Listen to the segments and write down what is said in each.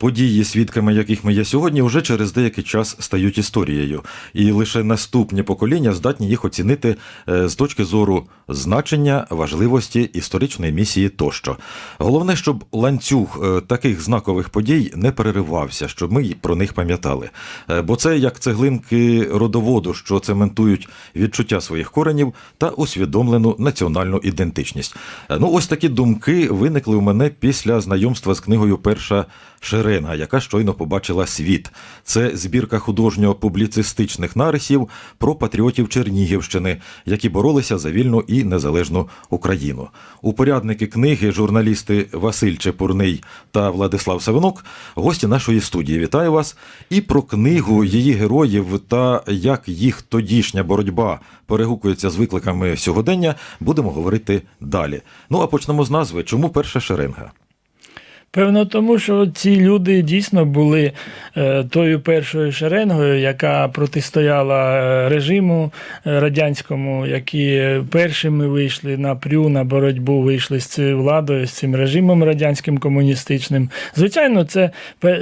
Події, свідками яких ми є сьогодні, вже через деякий час стають історією, і лише наступні покоління здатні їх оцінити е, з точки зору значення, важливості історичної місії тощо. Головне, щоб ланцюг е, таких знакових подій не переривався, щоб ми про них пам'ятали. Е, Бо це як цеглинки родоводу, що цементують відчуття своїх коренів та усвідомлену національну ідентичність. Ну, ось такі думки виникли у мене після знайомства з книгою Перша шеренга, яка щойно побачила світ. Це збірка художньо-публіцистичних нарисів про патріотів Чернігівщини, які боролися за вільну і незалежну Україну. Упорядники книги, журналісти Василь Чепурний та Владислав Савинок, гості нашої студії. Вітаю вас! І про книгу її героїв та як їх тодішня боротьба перегукується з викликами сьогодення, будемо говорити далі. Ну а почнемо з назви. Чому перша шеренга? Певно, тому що ці люди дійсно були е, тою першою шеренгою, яка протистояла е, режиму е, радянському, які першими вийшли на прю, на боротьбу, вийшли з цією владою, з цим режимом радянським комуністичним. Звичайно, це,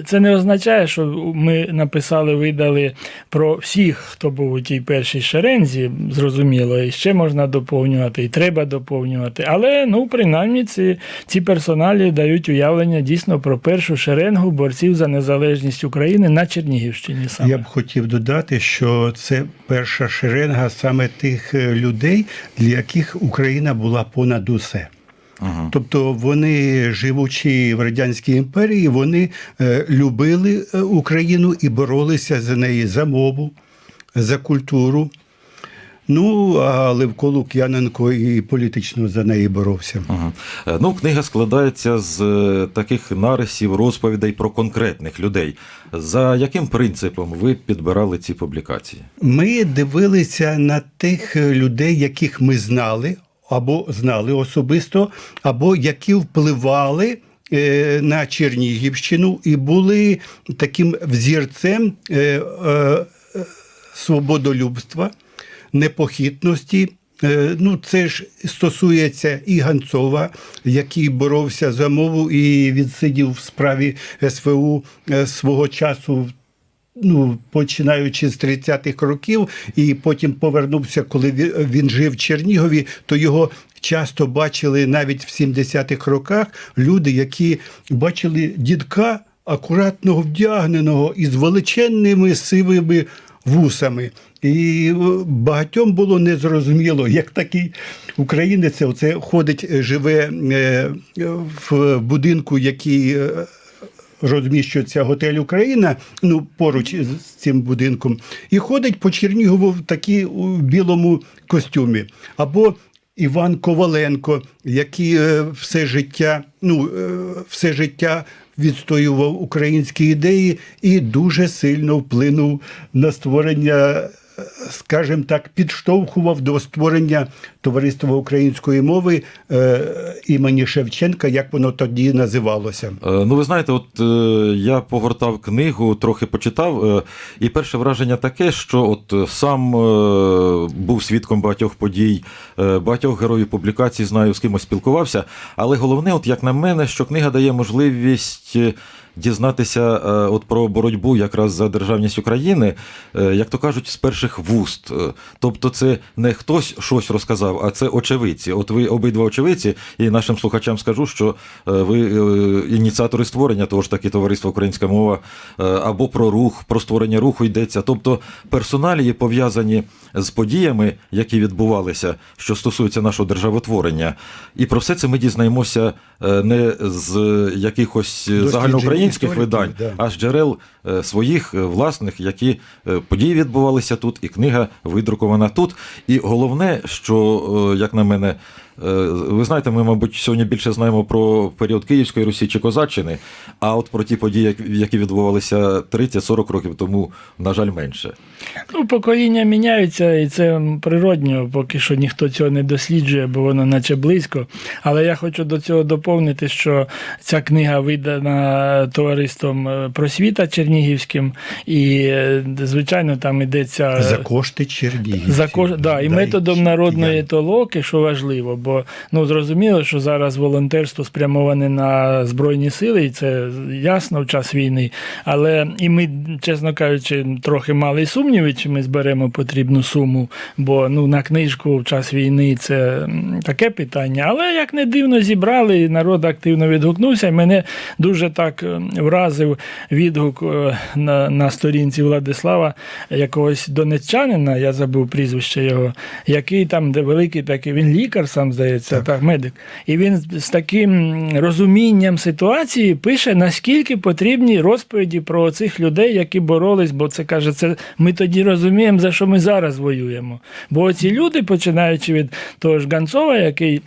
це не означає, що ми написали, видали про всіх, хто був у тій першій шерензі, зрозуміло, і ще можна доповнювати, і треба доповнювати. Але ну, принаймні ці, ці персоналі дають уявлення дійсно про першу шеренгу борців за незалежність України на Чернігівщині. Саме. Я б хотів додати, що це перша шеренга саме тих е, людей, для яких Україна була понад усе. Тобто вони, живучи в радянській імперії, вони е, любили е, Україну і боролися за неї за мову, за культуру. Ну, а Левко Лук'яненко і політично за неї боровся. Ага. Е, Ну, книга складається з е, таких нарисів, розповідей про конкретних людей. За яким принципом ви підбирали ці публікації? Ми дивилися на тих людей, яких ми знали, або знали особисто, або які впливали е, на Чернігівщину і були таким взірцем свободолюбства, непохитності. Е, Ну, це ж стосується і Ганцова, який боровся за мову і відсидів в справі СВУ е, свого часу ну, починаючи з 30-х років, і потім повернувся, коли він- жив в Чернігові, то його часто бачили навіть в 70-х роках люди, які бачили дідка акуратного вдягненого із величенними сивими вусами. І е, багатьом було незрозуміло, як такий українець оце ходить, е, живе е, в будинку, який розміщується готель Україна, ну поруч з цим будинком, і ходить по Чернігову в такій у білому костюмі. Або Іван Коваленко, який все життя, ну все життя відстоював українські ідеї і дуже сильно вплинув на створення. Скажімо так, підштовхував до створення товариства української мови е, імені Шевченка, як воно тоді називалося. Е, Ну, ви знаєте, от е, я погортав книгу, трохи почитав, і перше враження таке, що от сам був свідком багатьох подій, багатьох героїв публікацій, знаю, з кимось спілкувався. Але головне, от як на мене, що книга дає можливість. Дізнатися е, от про боротьбу якраз за державність України, е, як то кажуть, з перших вуст. Е, Тобто, це не хтось щось розказав, а це очевидці. От ви обидва очевидці, і нашим слухачам скажу, що ви ініціатори створення того ж таки товариства Українська мова або про рух, про створення руху йдеться. Тобто персоналії пов'язані з подіями, які відбувалися, що стосуються нашого державотворення. І про все це ми дізнаємося не з якихось загальноукраїнських істориків, видань, да. а з джерел е, своїх е, власних, які е, події відбувалися тут, і книга видрукована тут. І головне, що, як на мене, ви знаєте, ми, мабуть, сьогодні більше знаємо про період Київської Русі чи Козаччини, а от про ті події, які відбувалися 30-40 років тому, на жаль, менше. Ну, покоління міняються, і це природньо, поки що ніхто цього не досліджує, бо воно наче близько. Але я хочу до цього доповнити, що ця книга видана товариством е, просвіта Чернігівським, і, е, звичайно, там йдеться За кошти Чернігів. за кож... да, і методом народної толоки, що важливо, бо ну зрозуміло, що зараз волонтерство спрямоване на збройні сили, і це ясно в час війни. Але і ми, чесно кажучи, трохи мали сумніви, чи ми зберемо потрібну суму, бо ну на книжку в час війни це таке питання. Але як не дивно зібрали, і народ активно відгукнувся. Мене дуже так вразив відгук е, на, на сторінці Владислава якогось донеччанина, я забув прізвище його, який там, де великий такий, він лікар сам здається, так. медик. І він з таким розумінням ситуації пише, наскільки потрібні розповіді про цих людей, які боролись, бо це каже, це ми тоді розуміємо, за що ми зараз воюємо. Бо ці люди, починаючи від того ж Ганцова, який.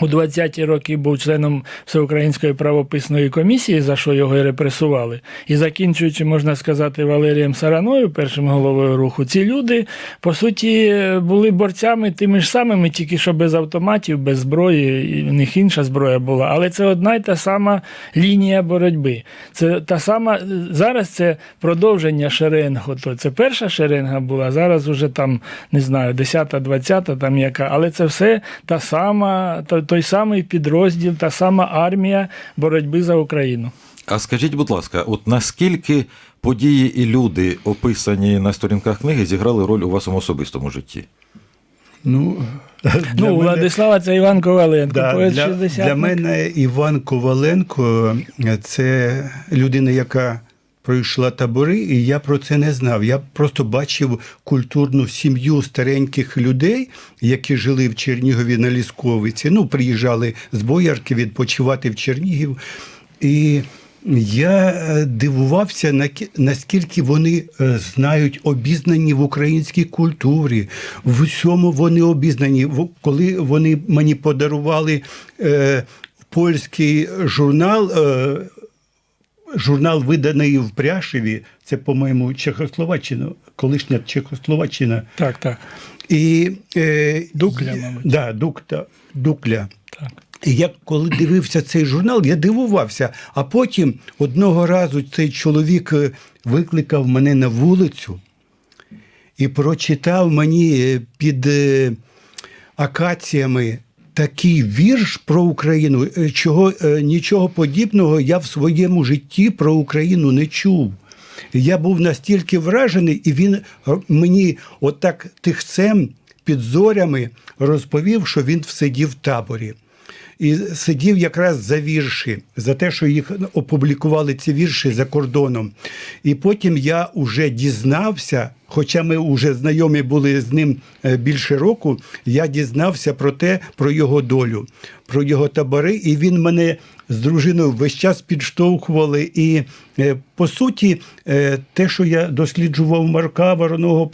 У 20-ті роки був членом Всеукраїнської правописної комісії, за що його і репресували. І закінчуючи, можна сказати, Валерієм Сараною, першим головою руху, ці люди, по суті, були борцями тими ж самими, тільки що без автоматів, без зброї, і в них інша зброя була. Але це одна й та сама лінія боротьби. Це та сама зараз це продовження шеренгу. То це перша шеренга була, зараз уже там не знаю, 10-та, 20-та, там яка, але це все та сама, той самий підрозділ, та сама армія боротьби за Україну. А скажіть, будь ласка, от наскільки події і люди, описані на сторінках книги, зіграли роль у вашому особистому житті? Ну, ну, мене- Владислава це Іван Коваленко, Да, поет для, 60 для мене Іван Коваленко це людина, яка пройшла табори, і я про це не знав. Я просто бачив культурну сім'ю стареньких людей, які жили в Чернігові на Лісковиці. Ну, приїжджали з Боярки відпочивати в Чернігів. І я е, дивувався, наскільки вони е, знають обізнані в українській культурі. В усьому вони обізнані. Коли вони мені подарували е, польський журнал. Е, Журнал виданий в Пряшеві, це, по-моєму, Чехословаччина, колишня Чехословаччина. Так, так. І, е, Дукля, мабуть. Да, Дукта, Дукля. так. І я коли дивився цей журнал, я дивувався. А потім одного разу цей чоловік е, викликав мене на вулицю і прочитав мені е, під е, акаціями такий вірш про Україну, е, чого е, нічого подібного я в своєму житті про Україну не чув. Я був настільки вражений, і він е, мені отак тихцем під зорями розповів, що він сидів в таборі. І сидів якраз за вірші, за те, що їх опублікували ці вірші за кордоном. І потім я вже дізнався, хоча ми вже знайомі були з ним е, більше року, я дізнався про те, про його долю, про його табори, і він мене з дружиною весь час підштовхували. І е, по суті, е, те, що я досліджував Марка Вороного,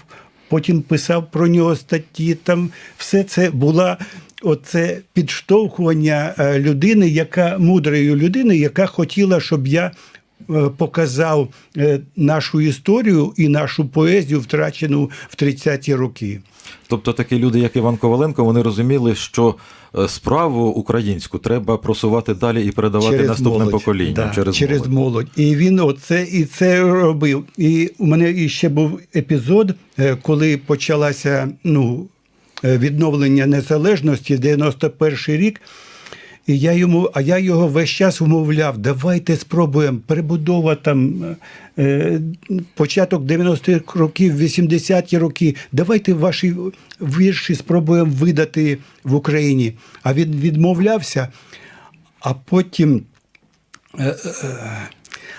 потім писав про нього статті, там все це була. Оце підштовхування е, людини, яка мудрої людини, яка хотіла, щоб я е, показав е, нашу історію і нашу поезію, втрачену в 30-ті роки. Тобто такі люди, як Іван Коваленко, вони розуміли, що справу українську треба просувати далі і передавати наступним поколінням Да, через, через молодь. молодь. І він оце і це робив. І у мене іще був епізод, коли почалася ну, відновлення незалежності, 91 рік. І я йому, а я його весь час вмовляв, давайте спробуємо перебудова там е, початок 90-х років, 80-ті роки. Давайте ваші вірші спробуємо видати в Україні. А він відмовлявся, а потім, е, е,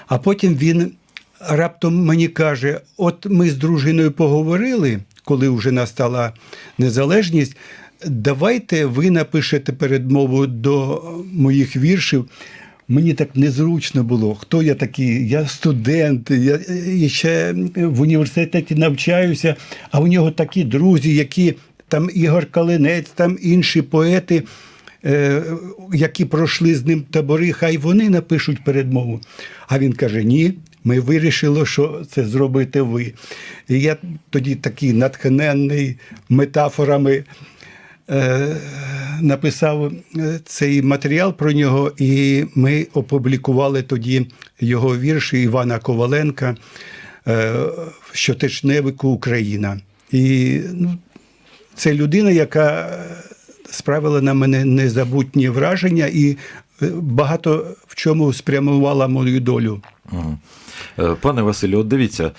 а потім він раптом мені каже: от ми з дружиною поговорили, коли вже настала незалежність. Давайте ви напишете передмову до моїх віршів. Мені так незручно було. Хто я такий? Я студент, я ще в університеті навчаюся, а у нього такі друзі, які там Ігор Калинець, там інші поети, е, які пройшли з ним табори, хай вони напишуть передмову. А він каже: ні. Ми вирішили, що це зробите ви. І я тоді такий натхненний метафорами е, написав е, цей матеріал про нього, і ми опублікували тоді його вірші Івана Коваленка е, Щотечневику Україна. І ну, це людина, яка справила на мене незабутні враження і е, багато в чому спрямувала мою долю. Мгм. Е, Пане Василю, от дивіться,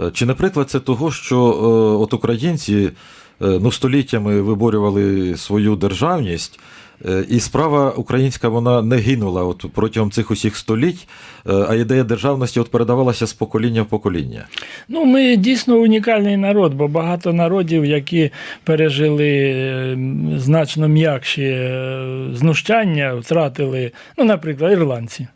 е, чи не приклад це того, що е, от українці ну, століттями виборювали свою державність, і справа українська вона не гинула от протягом цих усіх століть, а ідея державності от передавалася з покоління в покоління. Ну, ми дійсно унікальний народ, бо багато народів, які пережили значно м'якші знущання, втратили, ну, наприклад, ірландці.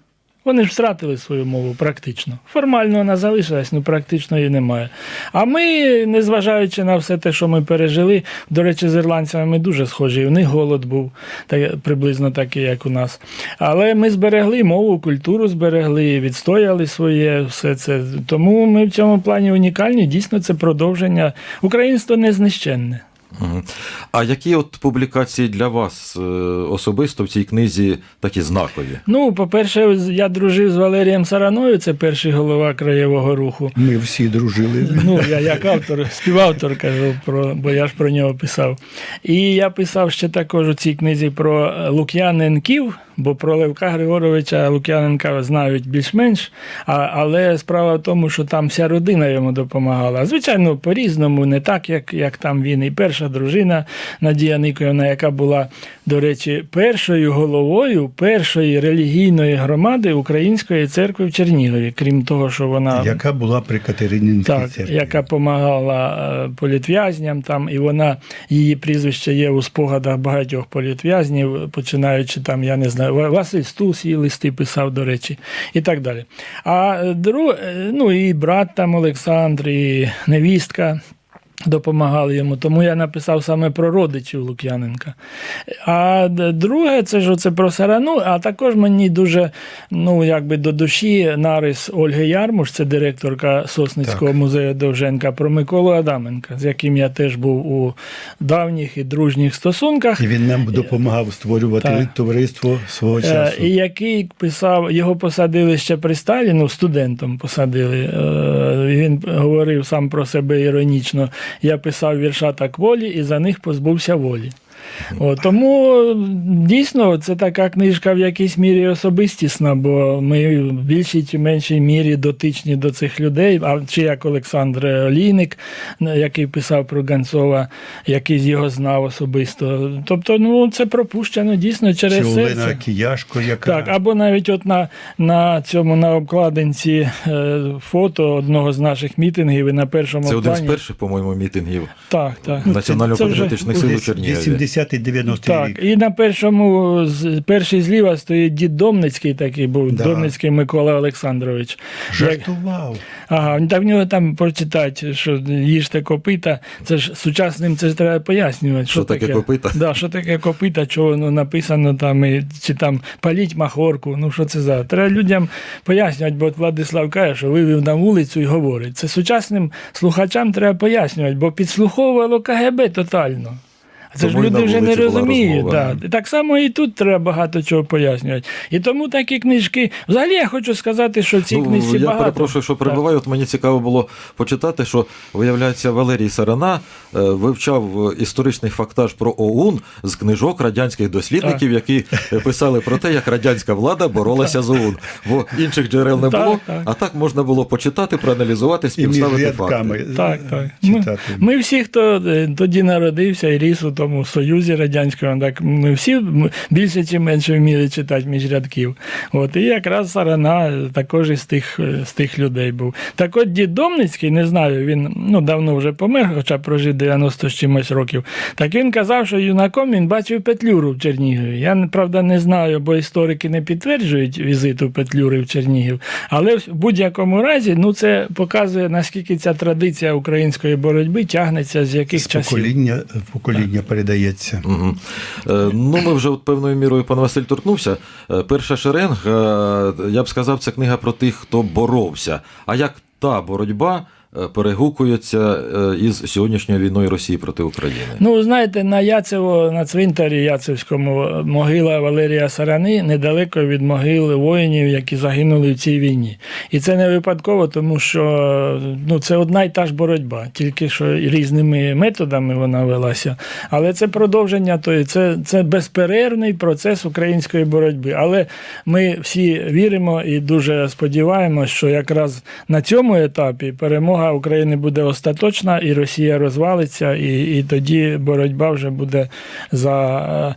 Вони ж втратили свою мову практично. Формально вона залишилась, ну практично її немає. А ми, незважаючи на все те, що ми пережили, до речі, з ірландцями ми дуже схожі. У них голод був так, приблизно такий, як у нас. Але ми зберегли мову, культуру зберегли, відстояли своє все це. Тому ми в цьому плані унікальні. Дійсно, це продовження. Українство не знищенне. А які от публікації для вас е, особисто в цій книзі такі знакові? Ну, по-перше, я дружив з Валерієм Сараною, це перший голова краєвого руху. Ми всі дружили. Ну, я як автор, співавтор кажу, про, бо я ж про нього писав. І я писав ще також у цій книзі про Лук'яненків, бо про Левка Григоровича Лук'яненка знають більш-менш. Але справа в тому, що там вся родина йому допомагала. Звичайно, по-різному, не так, як, як там він. І перша дружина Надія Никоївна, яка була, до речі, першою головою першої релігійної громади Української церкви в Чернігові, крім того, що вона Яка була при Катеринінській так, церкві. яка допомагала е, політв'язням там, і вона, її прізвище є у спогадах багатьох політв'язнів, починаючи там, я не знаю, Ва- Василь Стус її листи писав, до речі, і так далі. А е, дру, е, ну і брат там Олександр, і невістка. Допомагали йому, тому я написав саме про родичів Лук'яненка. А друге, це ж оце про Сарану, а також мені дуже ну, якби до душі нарис Ольги Ярмуш, це директорка Сосницького Так. музею Довженка, про Миколу Адаменка, з яким я теж був у давніх і дружніх стосунках. І він нам допомагав створювати Так. товариство свого Е, часу. І який писав, його посадили ще при Сталіну, студентом посадили. Е, Він говорив сам про себе іронічно. Я писав вірша так волі і за них позбувся волі. О, тому дійсно це така книжка в якійсь мірі особистісна, бо ми в більшій чи меншій мірі дотичні до цих людей. А чи як Олександр Олійник, який писав про Ганцова, який його знав особисто. Тобто, ну це пропущено дійсно через Чи серце. Олена Кияшко, яка Так, або навіть от на, на цьому на обкладинці е, фото одного з наших мітингів і на першому Це один з перших, по-моєму, мітингів Так, так. Національно-патріотичних сил у Чернігові. 80-90 Так, рік. і на першому з- перший зліва стоїть дід Домницький, такий був Да. Домницький Микола Олександрович. Як, ага, та в нього там прочитати, що їжте копита. Це ж сучасним це ж треба пояснювати. Що таке копита? Да, що таке копита, що воно написано там, і, чи там паліть махорку. Ну що це за? Треба людям пояснювати, бо от Владислав каже, що вивів на вулицю і говорить. Це сучасним слухачам треба пояснювати, бо підслуховувало КГБ тотально. Це Тому ж люди вже не розуміють. Да. Так само і тут треба багато чого пояснювати. І тому такі книжки. Взагалі я хочу сказати, що ці книжці Ну, я багато. перепрошую, що Так. перебуваю. От мені цікаво було почитати, що виявляється, Валерій Сарана е, вивчав е, історичний фактаж про ОУН з книжок радянських дослідників, які е, писали про те, як радянська влада боролася з ОУН. Бо інших джерел не Так, було, так. а так можна було почитати, проаналізувати, співставити факти. Так, так. Ми, читати. ми всі, хто тоді народився і ріс у тому Союзі Радянському, так ми всі більше чи менше вміли читати між рядків. От, і якраз Сарана е, також із тих, е, з тих людей був. Так от дід Домницький, не знаю, він ну, давно вже помер, хоча прожив 90 з чимось років. Так він казав, що юнаком він бачив Петлюру в Чернігові. Я, правда, не знаю, бо історики не підтверджують візиту Петлюри в Чернігів. Але в будь-якому разі ну, це показує, наскільки ця традиція української боротьби тягнеться з яких З часів. покоління покоління передається. Е, Ну, ми вже от певною мірою пан Василь торкнувся. Е, Перша шеренга, е, я б сказав, це книга про тих, хто боровся. А як та боротьба е, перегукується е, із сьогоднішньою війною Росії проти України? Ну, знаєте, на Яцево, на цвинтарі Яцевському е, могила Валерія Сарани недалеко від могил воїнів, які загинули в цій війні. І це не випадково, тому що ну, це одна й та ж боротьба, тільки що різними методами вона велася. Але це продовження, тої, це, це безперервний процес української боротьби. Але ми всі віримо і дуже сподіваємося, що якраз на цьому етапі перемога України буде остаточна, і Росія розвалиться, і, і тоді боротьба вже буде за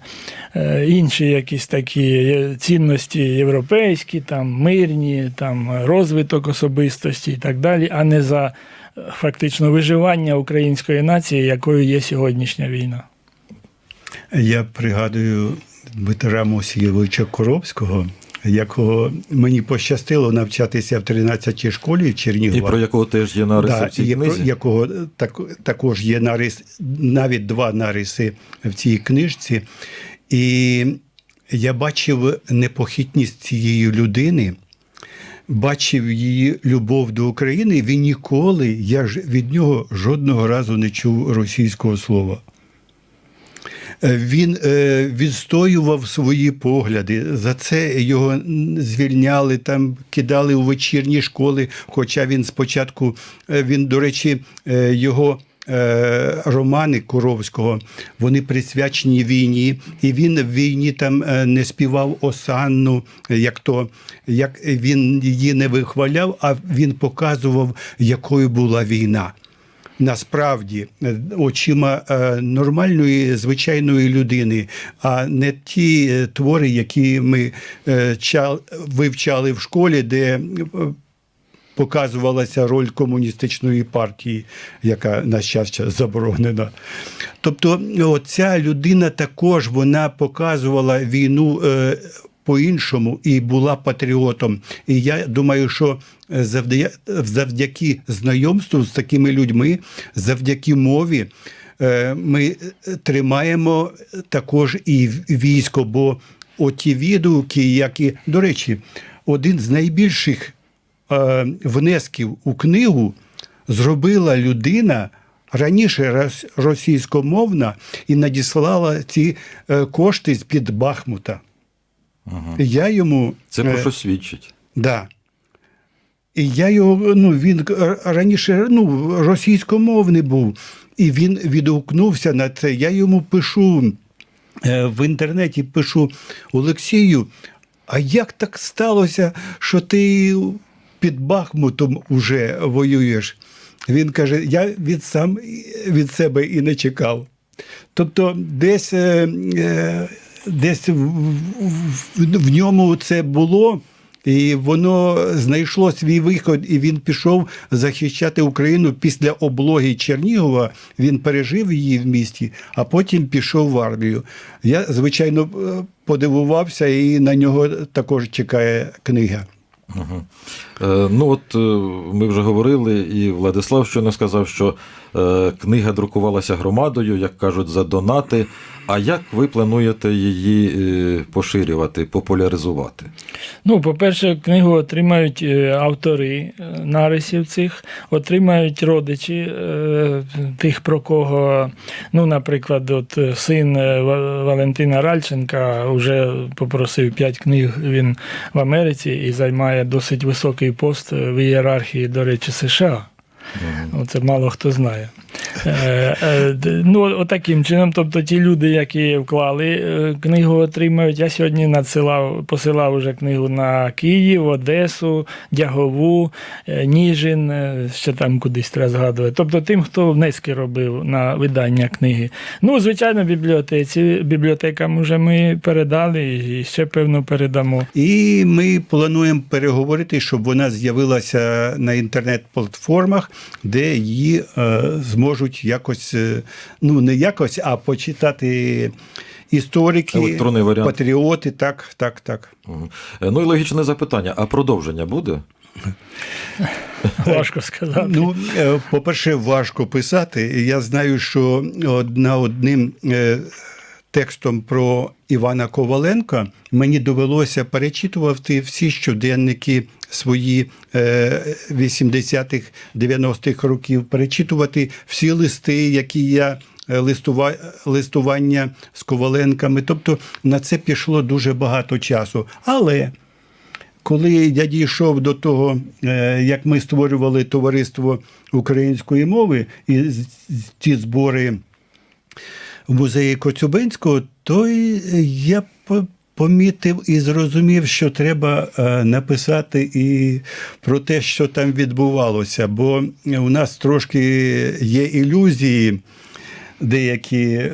е, е, інші якісь такі цінності європейські, там мирні, там розвиток особистості і так далі, а не за е, фактично виживання української нації, якою є сьогоднішня війна. Я пригадую Дмитра Мосійовича Коробського, якого мені пощастило навчатися в 13-й школі І Чернігова. про якого теж є нариси Да, в цій і про книзі? якого так, також є нарис, навіть два нариси в цій книжці. І я бачив непохитність цієї людини, бачив її любов до України. Він ніколи, я ж від нього жодного разу не чув російського слова. Е, Він е, відстоював свої погляди. За це його звільняли, там кидали у вечірні школи. Хоча він спочатку, е, він, до речі, його. Романи Куровського вони присвячені війні, і він в війні там не співав осанну, як то як він її не вихваляв, а він показував, якою була війна насправді е, очима е, нормальної звичайної людини, а не ті е, твори, які ми вивчали в школі, де показувалася роль комуністичної партії, яка на щастя заборонена. Тобто, ця людина також вона показувала війну. По-іншому і була патріотом. І я думаю, що е, завдяки знайомству з такими людьми, завдяки мові, е, ми е, тримаємо також і військо, бо оті відгуки, які, до речі, один з найбільших внесків у книгу зробила людина. Раніше рос- російськомовна і надіслала ці кошти з-під Бахмута. І Я йому Це про е, що свідчить? Да. І я його, ну, він раніше ну, російськомовний був, і він відгукнувся на це. Я йому пишу е, в інтернеті, пишу Олексію, а як так сталося, що ти під Бахмутом уже воюєш? Він каже: я від сам від себе і не чекав. Тобто, десь, е, десь в, в, в ньому це було. І воно знайшло свій виход, і він пішов захищати Україну після облоги Чернігова. Він пережив її в місті, а потім пішов в армію. Я, звичайно, е, подивувався, і на нього також чекає книга. Угу. Е, ну от е, ми вже говорили, і Владислав щойно сказав, що е, книга друкувалася громадою, як кажуть, за донати. А як ви плануєте її е, поширювати, популяризувати? Ну, по-перше, книгу отримають е, автори е, нарисів цих, отримають родичі тих, про кого, ну, наприклад, от син Валентина Ральченка вже попросив п'ять книг він в Америці і займає досить високий пост в ієрархії, до речі, США. Це мало хто знає. Е, е, Ну, отаким чином, тобто ті люди, які вклали е, книгу, отримають. Я сьогодні надсилав, посилав уже книгу на Київ, Одесу, Дягову, Ніжин, ще там кудись треба згадувати. Тобто тим, хто внески робив на видання книги. Ну, звичайно, бібліотеці, бібліотекам вже ми передали і ще певно передамо. І ми плануємо переговорити, щоб вона з'явилася на інтернет-платформах, де її е, зможуть якось, е, ну не якось, а почитати історики, Електронний варіант. патріоти. Так, так, так. Е, Ну і логічне запитання: а продовження буде? Важко сказати. Ну, е, по-перше, важко писати. Я знаю, що одна одним текстом про Івана Коваленка мені довелося перечитувати всі щоденники свої е, 80-х, 90-х років, перечитувати всі листи, які я е, листува, листування з Коваленками. Тобто на це пішло дуже багато часу. Але коли я дійшов до того, е, як ми створювали товариство української мови і ті збори в музеї Коцюбинського, то я помітив і зрозумів, що треба е, написати і про те, що там відбувалося, бо у нас трошки є ілюзії. Деякі,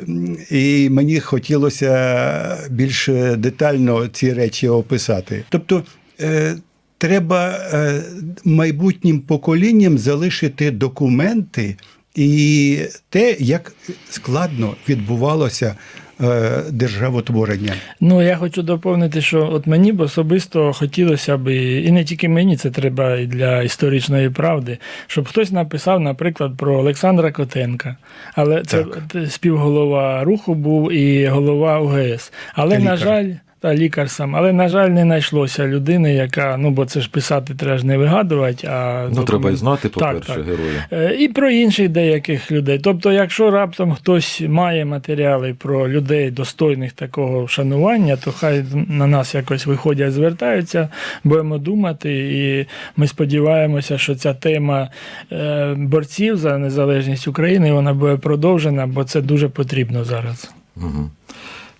і мені хотілося більш детально ці речі описати. Тобто е, треба е, майбутнім поколінням залишити документи і те, як складно відбувалося е, державотворення. Ну, я хочу доповнити, що от мені б особисто хотілося б, і не тільки мені, це треба і для історичної правди, щоб хтось написав, наприклад, про Олександра Котенка. Але це Так. співголова руху був і голова УГС. Але, Лікар. на жаль, та лікар сам, але, на жаль, не знайшлося людини, яка, ну бо це ж писати треба ж не вигадувати, а Ну, треба і знати, по-перше, героя. Е, І про інших деяких людей. Тобто, якщо раптом хтось має матеріали про людей достойних такого вшанування, то хай на нас якось виходять, звертаються, будемо думати. І ми сподіваємося, що ця тема е, борців за незалежність України вона буде продовжена, бо це дуже потрібно зараз. Е,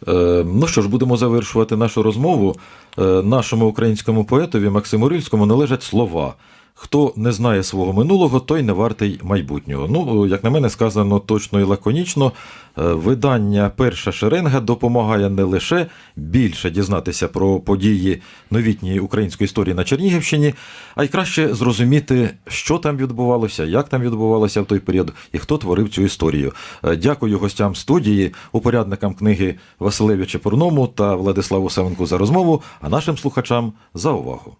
Ну що ж, будемо завершувати нашу розмову. Е, Нашому українському поетові Максиму Рильському належать слова. Хто не знає свого минулого, той не вартий майбутнього. Ну, як на мене, сказано точно і лаконічно. Е, Видання Перша шеренга допомагає не лише більше дізнатися про події новітньої української історії на Чернігівщині, а й краще зрозуміти, що там відбувалося, як там відбувалося в той період і хто творив цю історію. Е, Дякую гостям студії, упорядникам книги Василеві Чепурному та Владиславу Савенку за розмову, а нашим слухачам за увагу.